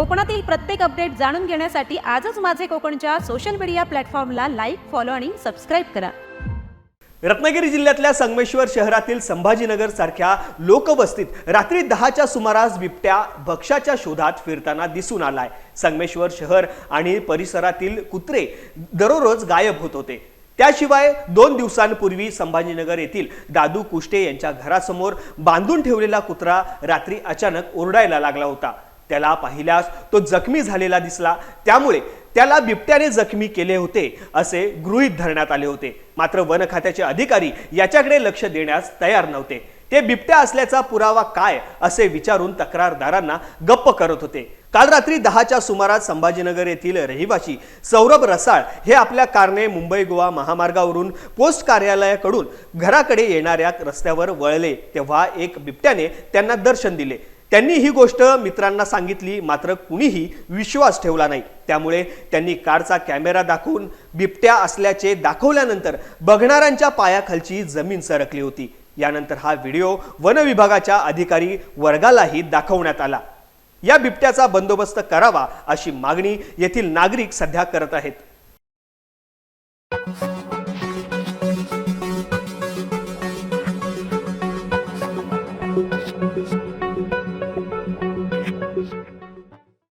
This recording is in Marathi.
कोकणातील प्रत्येक अपडेट जाणून घेण्यासाठी आजच माझे कोकणच्या सोशल मीडिया प्लॅटफॉर्मला लाईक फॉलो आणि सबस्क्राईब करा. रत्नागिरी जिल्ह्यातल्या संगमेश्वर शहरातील संभाजीनगर सारख्या लोकवस्तीत रात्री दहाच्या सुमारास बिबट्या भक्ष्याच्या शोधात फिरताना दिसून आलाय. संगमेश्वर शहर आणि परिसरातील कुत्रे दररोज गायब होत होते. त्याशिवाय दोन दिवसांपूर्वी संभाजीनगर येथील दादू कुष्टे यांच्या घरासमोर बांधून ठेवलेला कुत्रा रात्री अचानक ओरडायला लागला होता. त्याला पाहिल्यास तो जखमी झालेला दिसला. त्यामुळे त्याला बिबट्याने जखमी केले होते असे गृहीत धरण्यात आले होते. मात्र वन खात्याचे अधिकारी याच्याकडे लक्ष देण्यास तयार नव्हते. ते बिबट्या असल्याचा पुरावा काय असे विचारून तक्रारदारांना गप्प करत होते. काल रात्री दहाच्या सुमारास संभाजीनगर येथील रहिवासी सौरभ रसाळ हे आपल्या कारने मुंबई गोवा महामार्गावरून पोस्ट कार्यालयाकडून घराकडे येणाऱ्या रस्त्यावर वळले तेव्हा एक बिबट्याने त्यांना दर्शन दिले. त्यांनी ही गोष्ट मित्रांना सांगितली मात्र कुणीही विश्वास ठेवला नाही. त्यामुळे त्यांनी कारचा कॅमेरा दाखवून बिबट्या असल्याचे दाखवल्यानंतर बघणाऱ्यांच्या पायाखालची जमीन सरकली होती. यानंतर हा व्हिडिओ वन विभागाच्या अधिकारी वर्गालाही दाखवण्यात आला. या बिबट्याचा बंदोबस्त करावा अशी मागणी येथील नागरिक सध्या करत आहेत.